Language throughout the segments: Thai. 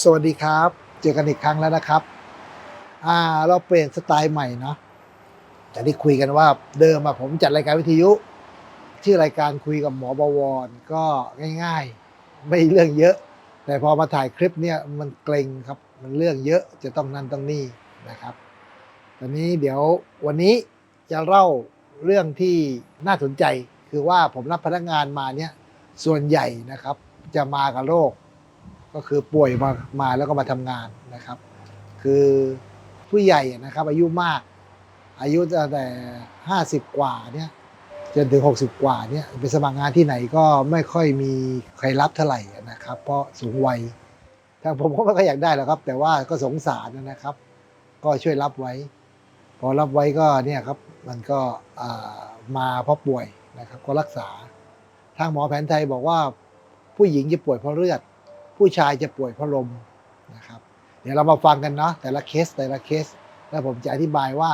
สวัสดีครับ เจอกันอีกครั้งแล้วนะครับ อ่า เราเปลี่ยนสไตล์ใหม่เนาะจากที่คุยกันว่าเดิมอะผมจัดรายการวิทยุชื่อรายการคุยกับหมอบวรก็ง่าย ๆ ไม่เรื่องเยอะ แต่พอมาถ่ายคลิปเนี่ยมันเกรงครับ มันเรื่องเยอะจะต้องนั่นต้องนี่นะครับตอนนี้เดี๋ยววันนี้จะเล่าเรื่องที่น่าสนใจ คือว่าผมรับพนักงานมาเนี่ยส่วนใหญ่นะครับ จะมากับโรค ก็คือป่วยมามาแล้วก็มาทำงานนะครับ คือผู้ใหญ่นะครับ อายุมาก อายุตั้งแต่ห้าสิบกว่าเนี่ยจนถึงหกสิบกว่าเนี่ยไปสมัครงานที่ไหนก็ไม่ค่อยมีใครรับเท่าไหร่นะครับ เพราะสูงวัยทางผมก็ไม่ค่อยอยากได้หรอกครับ แต่ว่าก็สงสารนะครับ ก็ช่วยรับไว้ พอรับไว้ก็เนี่ยครับมันก็มาเพราะป่วยนะครับ ก็รักษา ทางหมอแผนไทยบอกว่าผู้หญิงจะป่วยเพราะเลือด ผู้ชายจะป่วยเพราะลมนะครับเดี๋ยวเรามาฟังกันเนาะแต่ละเคสแต่ละเคส แล้วผมจะอธิบายว่า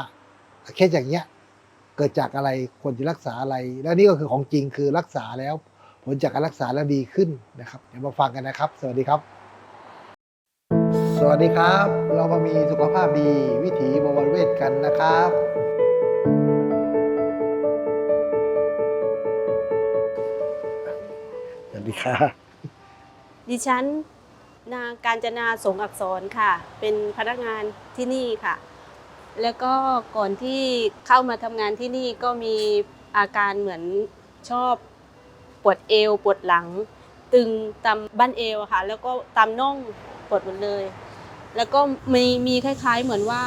เคสอย่างเงี้ยเกิดจากอะไรควรจะรักษาอะไร แล้วนี่ก็คือของจริงคือรักษาแล้ว ผลจากการรักษาแล้วดีขึ้นนะครับ เดี๋ยวมาฟังกันนะครับ สวัสดีครับ สวัสดีครับ เรามามีสุขภาพดีวิถีบวรเวทกันนะครับสวัสดีครับ ดิฉันนางการจนาสงอักษรค่ะ เป็นพนักงานที่นี่ค่ะ แล้วก็ก่อนที่เข้ามาทำงานที่นี่ก็มีอาการเหมือนชอบปวดเอวปวดหลัง ตึงตามบ้านเอวค่ะ แล้วก็ตามน่องปวดหมดเลย แล้วก็มีมีคล้าย ๆ เหมือนว่า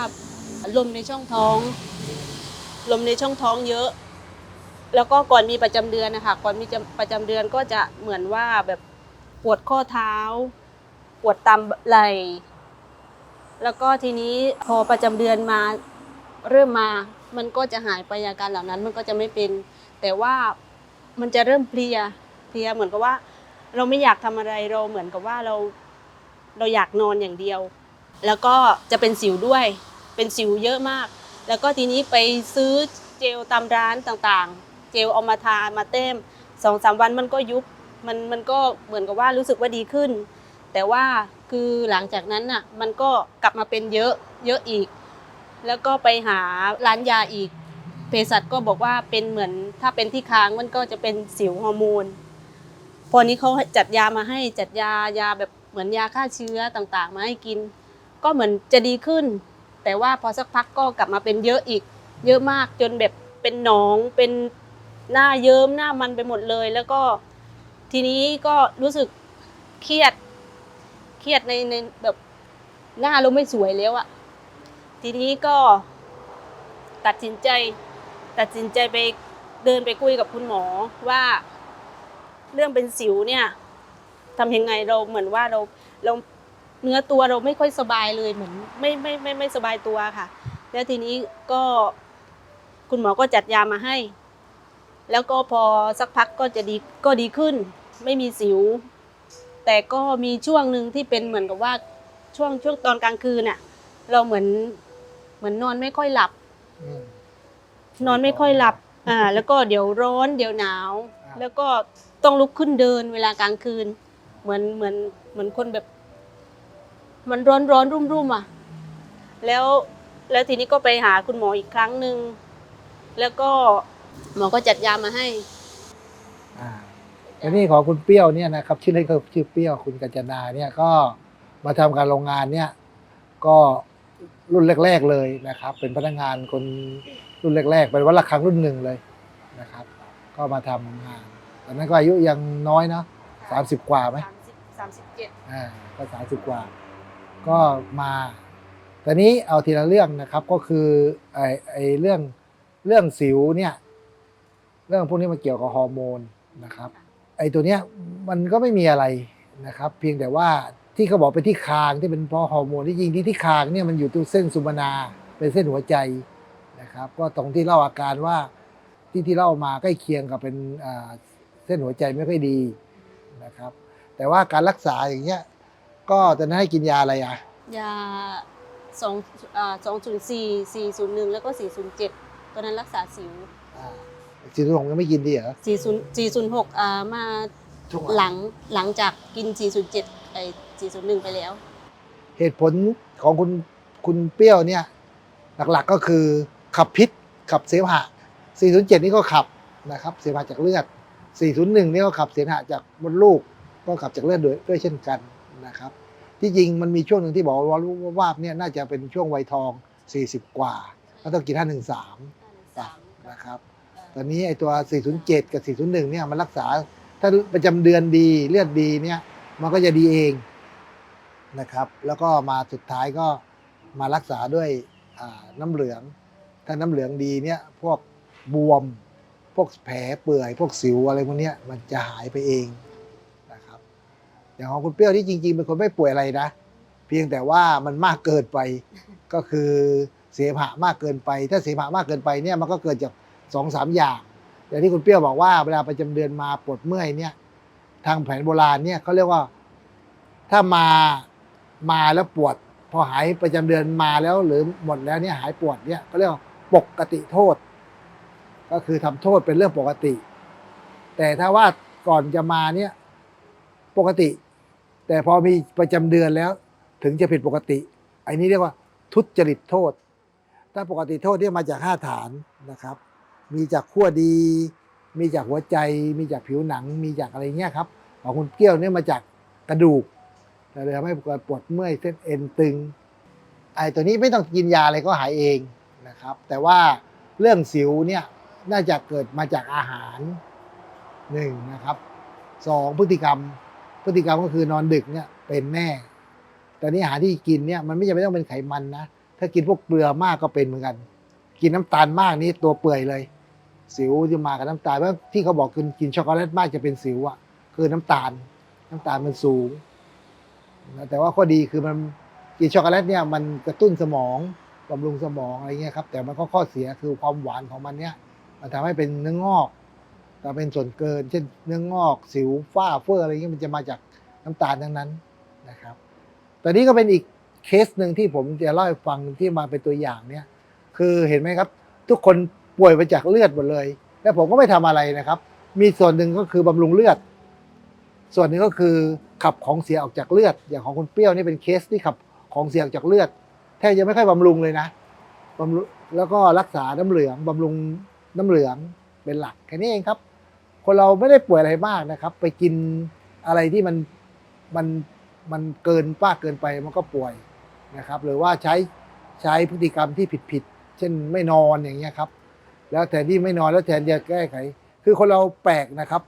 ลมในช่องท้อง ลมในช่องท้องเยอะ แล้วก็ก่อนมีประจำเดือนนะคะก่อนมีประจำเดือนก็จะเหมือนว่าแบบ ปวดข้อเท้า ปวดตามไหล่แล้วก็ทีนี้พอประจำเดือนมาเริ่มมา มันก็จะหายไปอาการเหล่านั้น มันก็จะไม่เป็น แต่ว่ามันจะเริ่มเพลียเพลียเหมือนกับว่า เราไม่อยากทำอะไรเราเหมือนกับว่าเราเราอยากนอนอย่างเดียว แล้วก็จะเป็นสิวด้วย เป็นสิวเยอะมาก แล้วก็ทีนี้ไปซื้อเจลตามร้านต่างๆ เจลเอามาทามาเต้มสองสามวันมันก็ยุบ มันมันก็เหมือนกับว่ารู้สึกว่าดีขึ้น แต่ว่าคือหลังจากนั้นน่ะมันก็กลับมาเป็นเยอะเยอะอีก แล้วก็ไปหาร้านยาอีกเภสัชก็บอกว่าเป็นเหมือนถ้าเป็นที่ค้างมันก็จะเป็นสิวฮอร์โมนพอนี้เขาจัดยามาให้จัดยายาแบบเหมือนยาฆ่าเชื้อต่างๆ มาให้กิน ก็เหมือนจะดีขึ้น แต่ว่าพอสักพักก็กลับมาเป็นเยอะอีก เยอะมากจนแบบเป็นหนองเป็นหน้าเยิ้มหน้ามันไปหมดเลย แล้วก็ ทีนี้ก็รู้สึกเครียด เครียดในในแบบหน้าเราไม่สวยแล้วอะทีนี้ก็ตัดสินใจ ตัดสินใจไปเดินไปคุยกับคุณหมอว่าเรื่องเป็นสิวเนี่ยทำยังไงเราเหมือนว่าเราเราเนื้อตัวเราไม่ค่อยสบายเลยเหมือนไม่ไม่ไม่ไม่สบายตัวค่ะ แล้วทีนี้ก็คุณหมอก็จัดยามาให้ แล้วก็พอสักพักก็จะดีก็ดีขึ้น ไม่มีสิว แต่ก็มีช่วงหนึ่งที่เป็นเหมือนกับว่าช่วงช่วงตอนกลางคืนน่ะ เราเหมือนเหมือนนอนไม่ค่อยหลับ อืม นอนไม่ค่อยหลับ อ่า แล้วก็เดี๋ยวร้อน เดี๋ยวหนาว อ่า แล้วก็ต้องลุกขึ้นเดินเวลากลางคืน เหมือนเหมือนเหมือนคนแบบ มันร้อนร้อนรุ่มรุ่มอะ แล้วแล้วทีนี้ก็ไปหาคุณหมออีกครั้งหนึ่ง แล้วก็ หมอก็จัดยามาให้ อ่าแล้วนี่ของคุณเปรี้ยวเนี่ยนะครับชื่อเล่นก็ชื่อเปรี้ยวคุณกัญจนาเนี่ยก็มาทำการโรงงานเนี่ยก็รุ่นแรก ๆเลยนะครับ เป็นพนักงานคนรุ่นแรก ๆ เป็นวันละครั้งรุ่นหนึ่งเลยนะครับ ก็มาทำงานตอนนั้นก็อายุยังน้อยเนาะสามสิบกว่าไหม สามสิบสามสิบเจ็ดอ่าก็สามสิบกว่า ก็มาแต่นี้เอาทีละเรื่องนะครับก็คือไอ้ไอ้เรื่องเรื่องสิวเนี่ย เรื่องพวกนี้มันเกี่ยวกับฮอร์โมนนะครับไอ้ตัวเนี้ยมันก็ไม่มีอะไรนะครับ เพียงแต่ว่าที่เขาบอกเป็นที่คางที่เป็นเพราะฮอร์โมนที่จริงที่ที่คางเนี่ยมันอยู่ตรงเส้นสุมนาเป็นเส้นหัวใจนะครับ ก็ตรงที่เล่าอาการว่าที่ที่เล่ามาใกล้เคียงกับเป็นอ่าเส้นหัวใจไม่ค่อยดีนะครับ แต่ว่าการรักษาอย่างเงี้ยก็จะให้กินยาอะไรอะยาสองอ่าสองศูนย์สี่สี่ศูนย์หนึ่งแล้วก็สี่ศูนย์เจ็ดตอนนั้นรักษาสิว อ่าซีรุงยังไม่กินดีเหรอสี่ศูนย์สี่ศูนย์หกอ่ามาช่วงหลังหลังจากกิน 407ไอ้401 ไปแล้ว เหตุผลของคุณคุณเปรี้ยวเนี่ย หลักๆก็คือขับพิษขับเสมหะ 407 นี่ก็ขับนะครับ เสมหะจากเลือด 401 นี่ก็ขับเสมหะจากมดลูก ก็ขับจากเลือดด้วยด้วยเช่นกันนะครับ ที่จริงมันมีช่วงหนึ่งที่บอกว่ารู้ว่าวาบเนี่ยน่าจะเป็นช่วงวัยทอง 40 กว่า ก็ต้องกิน 513นะครับ ตอนนี้ไอ้ตัว 407 กับ 401 เนี่ยมันรักษา ถ้าประจำเดือนดีเลือดดีเนี่ยมันก็จะดีเองนะครับ แล้วก็มาสุดท้ายก็มารักษาด้วยน้ำเหลือง ถ้าน้ำเหลืองดีเนี่ยพวกบวม พวกแผลเปื่อย พวกสิวอะไรพวกเนี้ยมันจะหายไปเองนะครับอย่างของคุณเปรี้ยวที่จริง ๆ เป็นคนไม่ป่วยอะไรนะ เพียงแต่ว่ามันมากเกินไปก็คือเสมหะมากเกินไป ถ้าเสมหะมากเกินไปเนี่ยมันก็เกิดจาก สองสามอย่างอย่างที่คุณเปรี้ยวบอกว่าเวลาประจำเดือนมาปวดเมื่อยเนี่ย ทางแผนโบราณเนี่ยเขาเรียกว่า ถ้ามามาแล้วปวด พอหายประจำเดือนมาแล้วหรือหมดแล้วเนี่ยหายปวดเนี่ยเขาเรียกว่าปกติโทษ ก็คือทำโทษเป็นเรื่องปกติ แต่ถ้าว่าก่อนจะมาเนี่ยปกติ แต่พอมีประจำเดือนแล้ว ถึงจะผิดปกติอันนี้เรียกว่า ทุจริตโทษ ถ้าปกติโทษเนี่ยมาจากห้าฐานนะครับ มีจากขั้วดี มีจากหัวใจ มีจากผิวหนัง มีจากอะไรเงี้ยครับของคุณเกี้ยวเนี่ยมาจากกระดูกแต่เลยทำให้เกิดปวดเมื่อยเส้นเอ็นตึงไอ้ตัวนี้ไม่ต้องกินยาอะไรก็หายเองนะครับ แต่ว่าเรื่องสิวเนี่ยน่าจะเกิดมาจากอาหารหนึ่งนะครับสองพฤติกรรม พฤติกรรมก็คือนอนดึกเนี่ยเป็นแน่ต่นี่อาหารที่กินเนี่ยมันไม่จำเป็นต้องเป็นไขมันนะถ้ากินพวกเกลือมากก็เป็นเหมือนกัน กินน้ำตาลมากนี่ตัวเปื่อยเลย สิวจะมากับน้ำตาลเพราะที่เขาบอกกินกินช็อกโกแลตมากจะเป็นสิวอะคือน้ำตาล น้ำตาลมันสูงนะแต่ว่าข้อดีคือมันกินช็อกโกแลตเนี่ยมันกระตุ้นสมองบำรุงสมองอะไรเงี้ยครับ แต่มันก็ข้อเสียคือความหวานของมันเนี่ย มันทำให้เป็นเนื้องอกแต่เป็นส่วนเกิน เช่นเนื้องอก สิวฝ้าเฟ้ออะไรเงี้ยมันจะมาจากน้ำตาลทั้งนั้นนะครับตอนนี้ก็เป็นอีกเคสหนึ่งที่ผมจะเล่าให้ฟังที่มาเป็นตัวอย่างเนี่ย คือเห็นไหมครับ ทุกคน ป่วยไปจากเลือดหมดเลย และผมก็ไม่ทำอะไรนะครับ มีส่วนหนึ่งก็คือบำรุงเลือด ส่วนหนึ่งก็คือขับของเสียออกจากเลือด อย่างของคุณเปรี้ยวนี่เป็นเคสที่ขับของเสียออกจากเลือด แทบจะไม่ค่อยบำรุงเลยนะบำรุงแล้วก็รักษาน้ำเหลืองบำรุงน้ำเหลืองเป็นหลักแค่นี้เองครับ คนเราไม่ได้ป่วยอะไรมากนะครับ ไปกินอะไรที่มันมันมันเกินป้าเกินไปมันก็ป่วยนะครับ หรือว่าใช้ใช้พฤติกรรมที่ผิดผิดๆเช่นไม่นอนอย่างเงี้ยครับ แล้วแทนที่ไม่นอนแล้วแทนจะแก้ไข คือคนเราแปลกนะครับ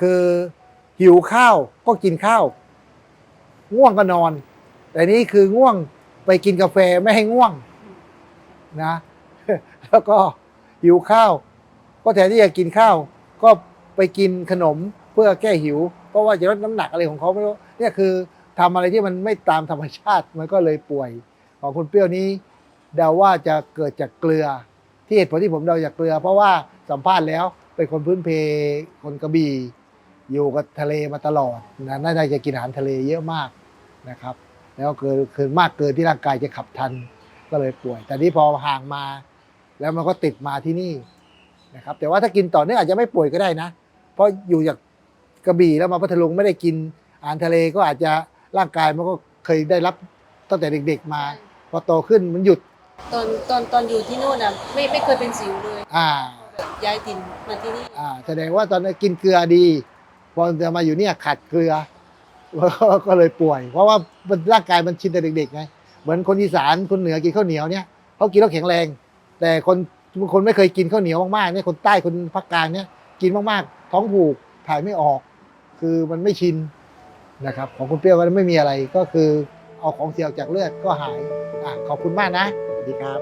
คือหิวข้าวก็กินข้าว ง่วงก็นอน แต่นี่คือง่วงไปกินกาแฟไม่ให้ง่วงนะ แล้วก็หิวข้าว ก็แทนที่จะกินข้าว ก็ไปกินขนมเพื่อแก้หิว เพราะว่าจะลดน้ำหนักอะไรของเขาไม่รู้เนี่ยคือทำอะไรที่มันไม่ตามธรรมชาติมันก็เลยป่วย ของคุณเปรี้ยวนี้ เดาว่าจะเกิดจากเกลือ ที่เหตุผลที่ผมเดาจากเกลือ เพราะว่าสัมภาษณ์แล้วเป็นคนพื้นเพคนกระบี่อยู่กับทะเลมาตลอดนะน่าจะกินอาหารทะเลเยอะมากนะครับ แล้วเกินเกินมากเกินที่ร่างกายจะขับทันก็เลยป่วย แต่นี่พอห่างมา แล้วมันก็ติดมาที่นี่นะครับ แต่ว่าถ้ากินต่อเนื่องอาจจะไม่ป่วยก็ได้นะ เพราะอยู่จากกระบี่แล้วมาพัทลุงไม่ได้กินอาหารทะเลก็อาจจะร่างกายมันก็เคยได้รับตั้งแต่เด็ก ๆมา พอโตขึ้นมันหยุด ตอนตอนตอนอยู่ที่นู่นอะไม่ไม่เคยเป็นสิวเลยอ่า แบบย้ายถิ่นมาที่นี่อ่า แสดงว่าตอนนั้นกินเกลือดี พอจะมาอยู่เนี่ยขาดเกลือ ก็เลยป่วย เพราะว่ามันร่างกายมันชินแต่เด็กๆไง เหมือนคนอีสานคนเหนือกินข้าวเหนียวเนี่ยเขากินแล้วแข็งแรง แต่คนคนไม่เคยกินข้าวเหนียวมากๆเนี่ยคนใต้คนภาคกลางเนี่ยกินมากๆ ท้องผูกถ่ายไม่ออก คือมันไม่ชินนะครับ ของคุณเปรี้ยวก็ไม่มีอะไรก็คือเอาของเสียออกจากเลือดก็หายอะขอบคุณมากนะสวัส ดีครับ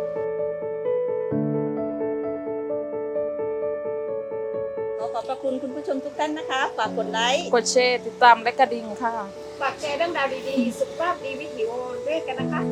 ขอขอบพระคุณคุณผู้ชมทุกท่านนะคะ ฝากกดไลค์กดแชร์ติดตามและกระดิ่งค่ะ ฝากแชร์เรื่องราวดีๆ สุขภาพดีวิถีโอด้วยกันนะคะ